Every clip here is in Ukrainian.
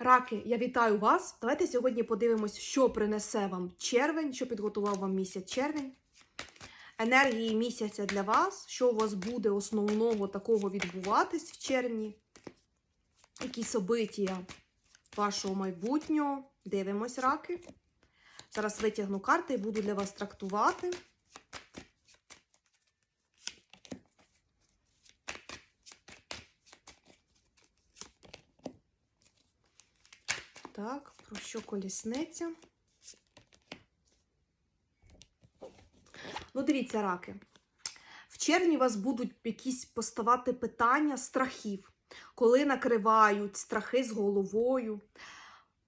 Раки, я вітаю вас. Давайте сьогодні подивимось, що принесе вам червень, що підготував вам місяць червень. Енергії місяця для вас, що у вас буде основного такого відбуватись в червні. Які собиття вашого майбутнього. Дивимось, раки. Зараз витягну карти і буду для вас трактувати. Так, про що колісниця? Ну, дивіться, раки. В червні у вас будуть якісь поставати питання страхів, коли накривають страхи з головою.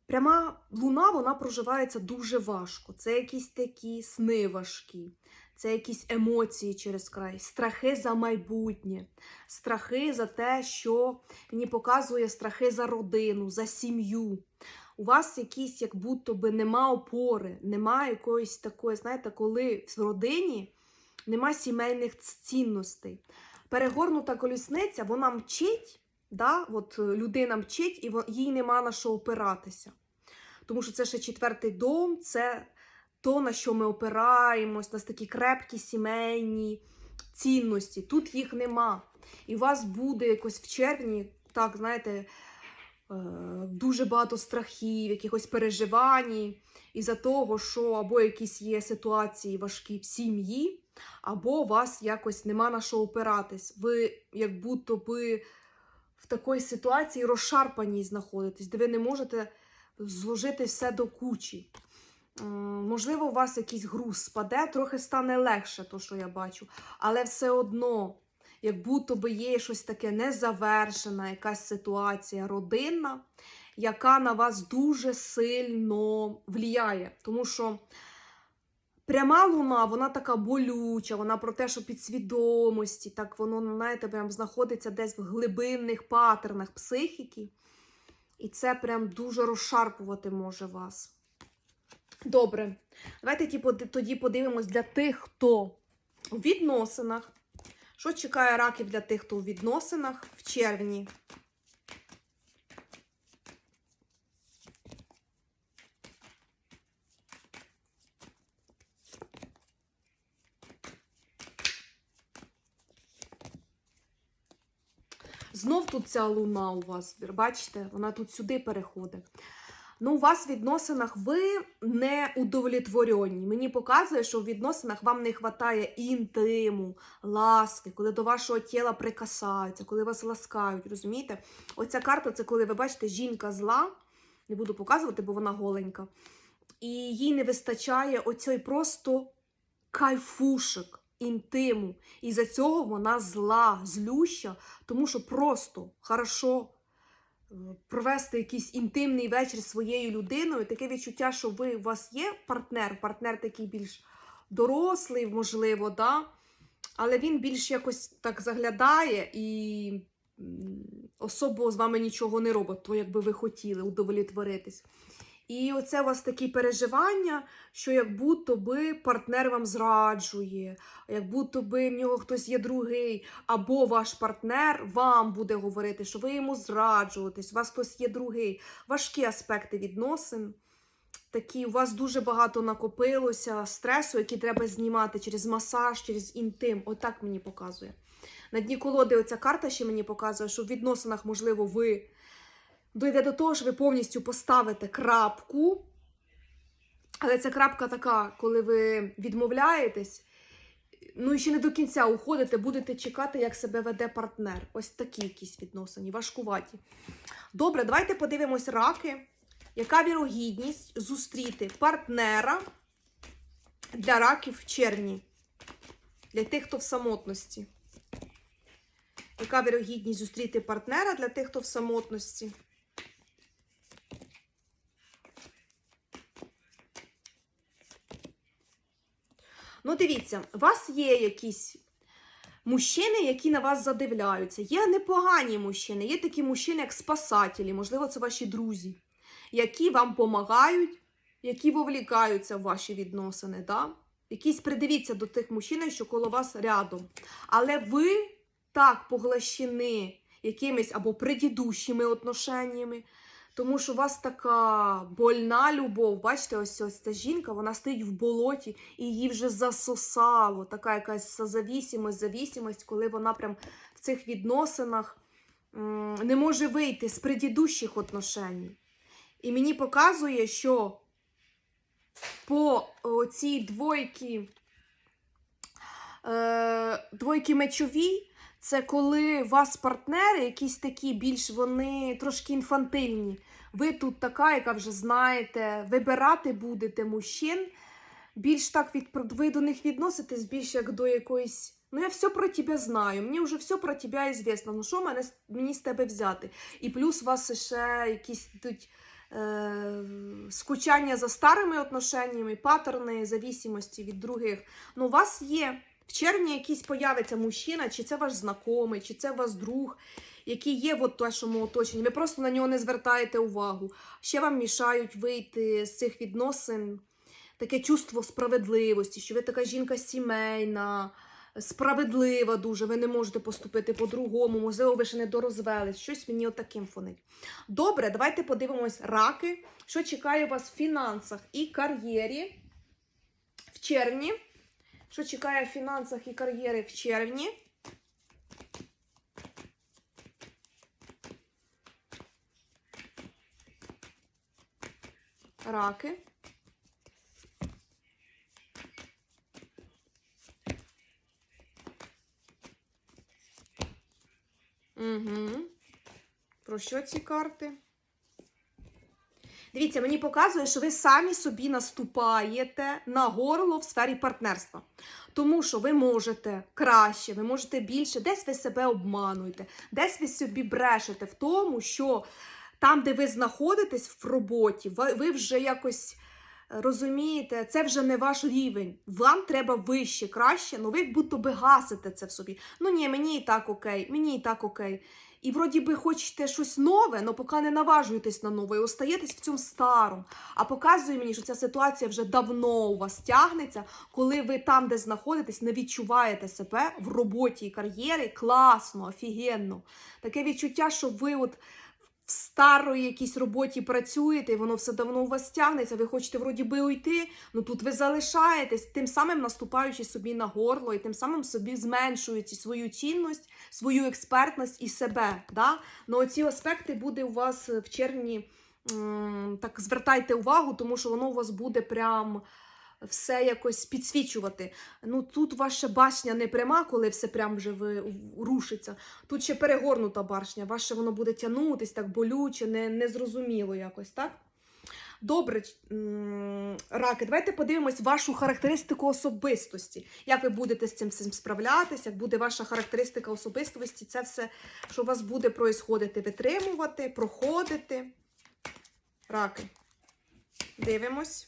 Пряма луна вона проживається дуже важко. Це якісь такі сни важкі, це якісь емоції через край, страхи за майбутнє, страхи за те, що мені показує страхи за родину, за сім'ю. У вас якісь, як будто би нема опори, нема якоїсь такої, знаєте, коли в родині нема сімейних цінностей. Перегорнута колісниця, вона мчить, да? От людина мчить, і їй нема на що опиратися. Тому що це ще четвертий дом, це то, на що ми опираємось, у нас такі крепкі сімейні цінності. Тут їх нема. І у вас буде якось в червні, так, знаєте, дуже багато страхів, якихось переживань, із-за того, що або якісь є ситуації важкі в сім'ї, або у вас якось нема на що опиратись. Ви як будто би в такій ситуації розшарпаній знаходитесь, де ви не можете зложити все до кучі. Можливо, у вас якийсь груз спаде, трохи стане легше, то, що я бачу, але все одно як будто би є щось таке незавершена, якась ситуація родинна, яка на вас дуже сильно вліяє. Тому що пряма луна, вона така болюча, вона про те, що підсвідомості, так воно, знаєте, прям знаходиться десь в глибинних патернах психіки. І це прям дуже розшарпувати може вас. Добре, давайте тоді подивимось для тих, хто у відносинах. Що чекає раків для тих, хто у відносинах в червні? Знов тут ця луна у вас, бачите, вона тут сюди переходить. Ну, у вас в відносинах ви не удовлетворені. Мені показує, що в відносинах вам не вистачає інтиму, ласки, коли до вашого тіла прикасаються, коли вас ласкають, розумієте? Оця карта це коли ви бачите, жінка зла, не буду показувати, бо вона голенька. І їй не вистачає оцей просто кайфушек, інтиму. І за цього вона зла, злюща, тому що просто хорошо провести якийсь інтимний вечір своєю людиною, таке відчуття, що ви у вас є партнер, партнер такий більш дорослий, можливо, да? але він більш якось так заглядає і особо з вами нічого не робить, то як би ви хотіли удовлетворитись. І оце у вас такі переживання, що як будто би партнер вам зраджує, як будто би в нього хтось є другий, або ваш партнер вам буде говорити, що ви йому зраджуєтесь, у вас хтось є другий. Важкі аспекти відносин. Такі, у вас дуже багато накопилося стресу, який треба знімати через масаж, через інтим. Отак мені показує. На дні колоди оця карта ще мені показує, що в відносинах, можливо, ви дойде до того, що ви повністю поставите крапку. Але ця крапка така, коли ви відмовляєтесь, ну і ще не до кінця уходите, будете чекати, як себе веде партнер. Ось такі якісь відносини, важкуваті. Добре, давайте подивимось раки. Яка вірогідність зустріти партнера для раків в червні? Для тих, хто в самотності. Яка вірогідність зустріти партнера для тих, хто в самотності? Ну, дивіться, у вас є якісь мужчини, які на вас задивляються. Є непогані мужчини, є такі мужчини, як спасателі, можливо, це ваші друзі, які вам допомагають, які вовлікаються в ваші відносини. Да? Якісь придивіться до тих мужчин, що коло вас рядом. Але ви так поглощені якимись або предідущими отношеннями, Тому що у вас така больна любов. Бачите, ось ось ця жінка, вона стоїть в болоті і її вже засосало. Така якась завісимость, завісимость, коли вона прям в цих відносинах не може вийти з предыдущих отношень. І мені показує, що по цій двойці, е, двойки мечові, це коли у вас партнери якісь такі більш вони трошки інфантильні. Ви тут така, яка вже знаєте, вибирати будете мужчин. Більш так від, ви до них відноситесь більш як до якоїсь. Ну, я все про тебе знаю, мені вже все про тебе звісно. Ну, що мене, мені з тебе взяти? І плюс у вас ще якісь тут е, скучання за старими отношеннями, паттерни зависимості від других. Ну, у вас є в червні якийсь появиться мужчина, чи це ваш знайомий, чи це ваш друг, який є в вашому оточенні. Ви просто на нього не звертаєте увагу. Ще вам мішають вийти з цих відносин таке чувство справедливості, що ви така жінка сімейна, справедлива дуже, ви не можете поступити по-другому, можливо, ви ще не дорозвелись. Щось мені отаким фонить. Добре, давайте подивимось раки, що чекає вас в фінансах і кар'єрі в червні. Що чекає в фінансах і кар'єри в червні? Раки. Угу. Про що ці карти? Дивіться, мені показує, що ви самі собі наступаєте на горло в сфері партнерства. Тому що ви можете краще, ви можете більше, десь ви себе обмануєте, десь ви собі брешете в тому, що там, де ви знаходитесь в роботі, ви, вже якось розумієте, це вже не ваш рівень. Вам треба вище, краще, але ви будто би гасите це в собі. Ну ні, мені і так окей, мені і так окей. І вроді би хочете щось нове, але поки не наважуєтесь на нове і остаєтесь в цьому старому. А показує мені, що ця ситуація вже давно у вас тягнеться, коли ви там, де знаходитесь, не відчуваєте себе в роботі і кар'єрі класно, офігенно. Таке відчуття, що ви от старої якійсь роботі працюєте, і воно все давно у вас тягнеться, ви хочете вроді би уйти, ну тут ви залишаєтесь, тим самим наступаючи собі на горло, і тим самим собі зменшуєте свою цінність, свою експертність і себе. Да? Ну оці аспекти буде у вас в червні, так звертайте увагу, тому що воно у вас буде прям все якось підсвічувати. Ну тут ваша башня не пряма, коли все прям вже ви, рушиться. Тут ще перегорнута башня, ваше воно буде тягнутись так болюче, не, незрозуміло якось, так? Добре, раки, давайте подивимось вашу характеристику особистості. Як ви будете з цим справлятися, як буде ваша характеристика особистості, це все, що у вас буде происходити, витримувати, проходити. Раки. Дивимось.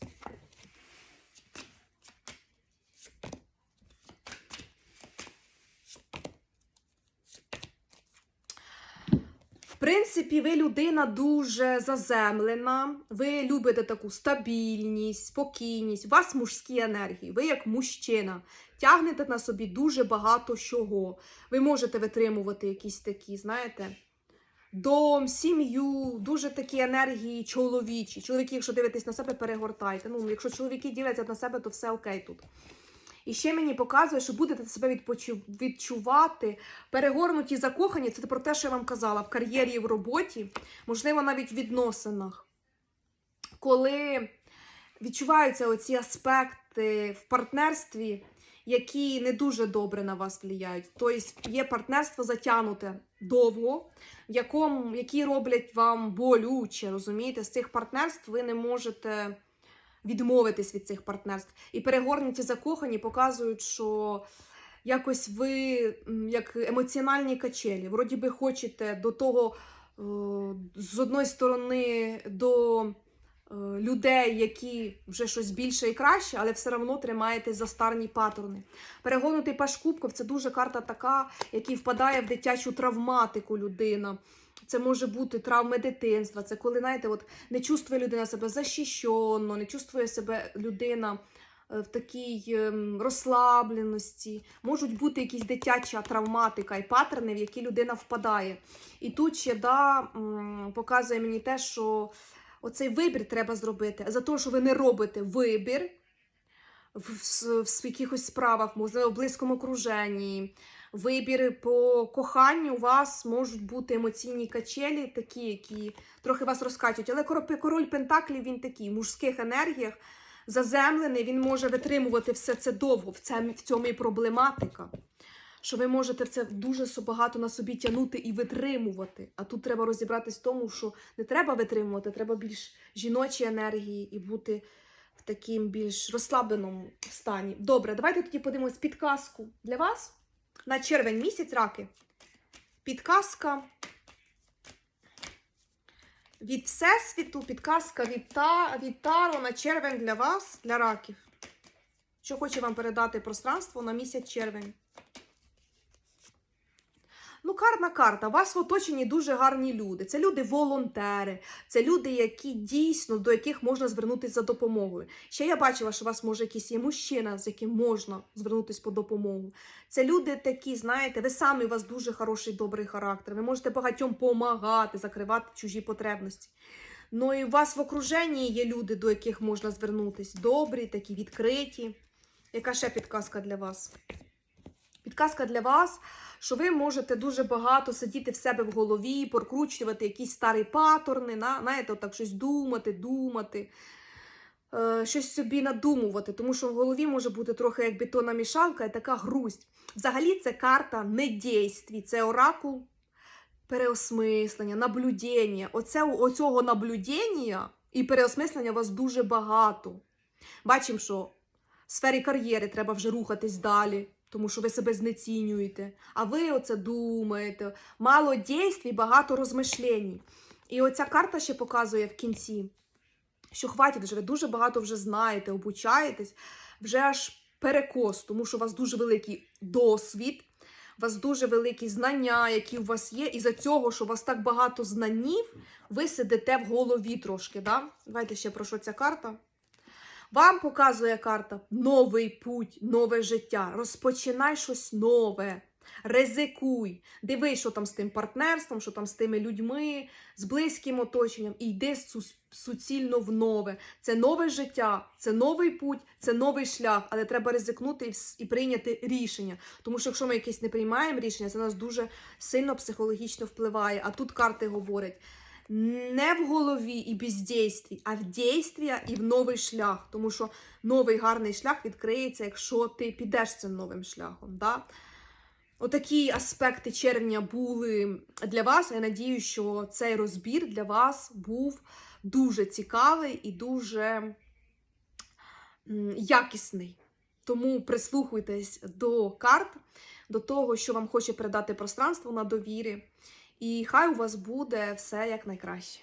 В принципі, ви людина дуже заземлена, ви любите таку стабільність, спокійність, у вас мужські енергії, ви як мужчина тягнете на собі дуже багато чого. Ви можете витримувати якісь такі, знаєте, дом, сім'ю, дуже такі енергії чоловічі. Чоловіки, якщо дивитесь на себе, перегортайте. Ну, якщо чоловіки дивляться на себе, то все окей тут. І ще мені показує, що будете себе відчувати. Перегорнуті, закохані це про те, що я вам казала, в кар'єрі в роботі, можливо, навіть в відносинах. Коли відчуваються оці аспекти в партнерстві, які не дуже добре на вас впливають. Тобто є партнерство затягнуте довго, в якому, які роблять вам болюче, розумієте? З цих партнерств ви не можете відмовитись від цих партнерств. І перегорнуті закохані показують, що якось ви як емоціональні качелі. Вроді би хочете до того, е, з одної сторони, до е, людей, які вже щось більше і краще, але все одно тримаєтесь за старні паттерни. Перегонутий паш кубков це дуже карта така, який впадає в дитячу травматику людина. Це може бути травми дитинства. Це коли, знаєте, от не чувствує людина себе захищено, не чувствує себе людина е, в такій ем, розслабленості, можуть бути якісь дитяча травматика і паттерни, в які людина впадає. І тут ще да, показує мені те, що оцей вибір треба зробити. За те, що ви не робите вибір в, в, в якихось справах, можливо, в близькому окруженні, вибір по коханню, у вас можуть бути емоційні качелі, такі, які трохи вас розкачують. Але король Пентаклів він такий, в мужських енергіях, заземлений, він може витримувати все це довго. В, цьому і проблематика. Що ви можете це дуже багато на собі тягнути і витримувати. А тут треба розібратись в тому, що не треба витримувати, треба більш жіночі енергії і бути в таким більш розслабленому стані. Добре, давайте тоді подивимось підказку для вас на червень місяць раки. Підказка від Всесвіту, підказка від, та, від Таро на червень для вас, для раків. Що хоче вам передати пространство на місяць червень? Ну, карна карта. Вас в оточенні дуже гарні люди. Це люди-волонтери, це люди, які дійсно до яких можна звернутися за допомогою. Ще я бачила, що у вас може якийсь є мужчина, з яким можна звернутися по допомогу. Це люди такі, знаєте, ви самі у вас дуже хороший, добрий характер. Ви можете багатьом допомагати, закривати чужі потребності. Ну і у вас в окруженні є люди, до яких можна звернутися. Добрі, такі відкриті. Яка ще підказка для вас? Підказка для вас, що ви можете дуже багато сидіти в себе в голові, прокручувати якісь старі паттерни, на, знаєте, отак щось думати, думати, е, щось собі надумувати, тому що в голові може бути трохи як бетонна мішалка і така грусть. Взагалі, це карта недійстві, це оракул переосмислення, наблюдення. Оце, оцього наблюдення і переосмислення у вас дуже багато. Бачимо, що в сфері кар'єри треба вже рухатись далі, тому що ви себе знецінюєте. А ви оце думаєте. Мало дійствій, багато розмишлень. І оця карта ще показує в кінці, що хватить вже, ви дуже багато вже знаєте, обучаєтесь, вже аж перекос, тому що у вас дуже великий досвід, у вас дуже великі знання, які у вас є, і за цього, що у вас так багато знанів, ви сидите в голові трошки. Да? Давайте ще про що ця карта. Вам показує карта новий путь, нове життя. Розпочинай щось нове. Ризикуй. Дивись, що там з тим партнерством, що там з тими людьми, з близьким оточенням, і йди суцільно в нове. Це нове життя, це новий путь, це новий шлях, але треба ризикнути і, прийняти рішення. Тому що якщо ми якесь не приймаємо рішення, це нас дуже сильно психологічно впливає. А тут карти говорять. Не в голові і бездействі, а в дійстві і в новий шлях. Тому що новий гарний шлях відкриється, якщо ти підеш цим новим шляхом. Да? Отакі аспекти червня були для вас. Я надію, що цей розбір для вас був дуже цікавий і дуже якісний. Тому прислухайтесь до карт, до того, що вам хоче передати пространство на довірі. І хай у вас буде все як найкраще.